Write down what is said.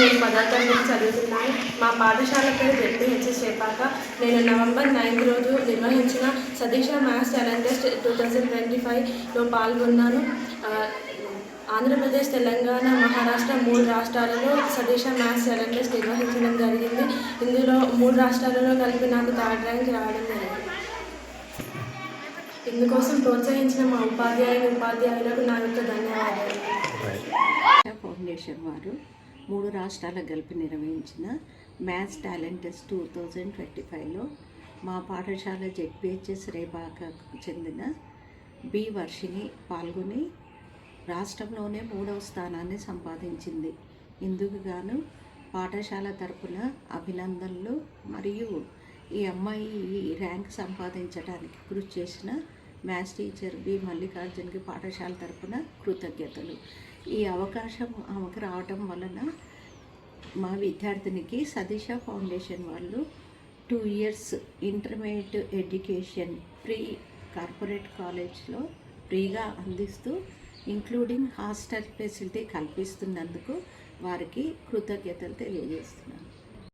నేను నేను చదువుతున్నాను. మా పాఠశాల పేరు జెడ్పీహెచ్ఎస్ చేపాక నేను నవంబర్ నైన్త్ రోజు నిర్వహించిన Satish maths challenges two thousand twenty ఫైవ్లో పాల్గొన్నాను. ఆంధ్రప్రదేశ్ తెలంగాణ మహారాష్ట్ర మూడు రాష్ట్రాలలో సతీష మ్యాథ్స్ ఛాలెంజెస్ నిర్వహించడం జరిగింది. మూడు రాష్ట్రాలలో కలిపి నాకు థర్డ్ ర్యాంక్ రావడం జరిగింది. ఇందుకోసం ప్రోత్సహించిన మా ఉపాధ్యాయులు ఉపాధ్యాయులకు నా యొక్క ధన్యవాదాలు. ఫౌండేషన్ వారు మూడు రాష్ట్రాల కలిపి నిర్వహించిన maths talent test two thousand twenty ఫైవ్లో మా పాఠశాల జెడ్పిహెచ్ఎస్ రేబాకకు చెందిన బి వర్షిని పాల్గొని రాష్ట్రంలోనే మూడవ స్థానాన్ని సంపాదించింది. ఇందుకు గాను పాఠశాల తరపున అభినందనలు మరియు ఈ అమ్మాయి ఈ ర్యాంక్ సంపాదించడానికి కృషి చేసిన మ్యాథ్స్ టీచర్ బి. మల్లికార్జున్కి పాఠశాల తరపున కృతజ్ఞతలు. ఈ అవకాశం ఆమెకు రావటం వలన మా విద్యార్థినికి సతీష ఫౌండేషన్ వాళ్ళు two years intermediate education free corporate కాలేజ్లో ఫ్రీగా అందిస్తూ ఇంక్లూడింగ్ హాస్టల్ ఫెసిలిటీ కల్పిస్తున్నందుకు వారికి కృతజ్ఞతలు తెలియజేస్తున్నాను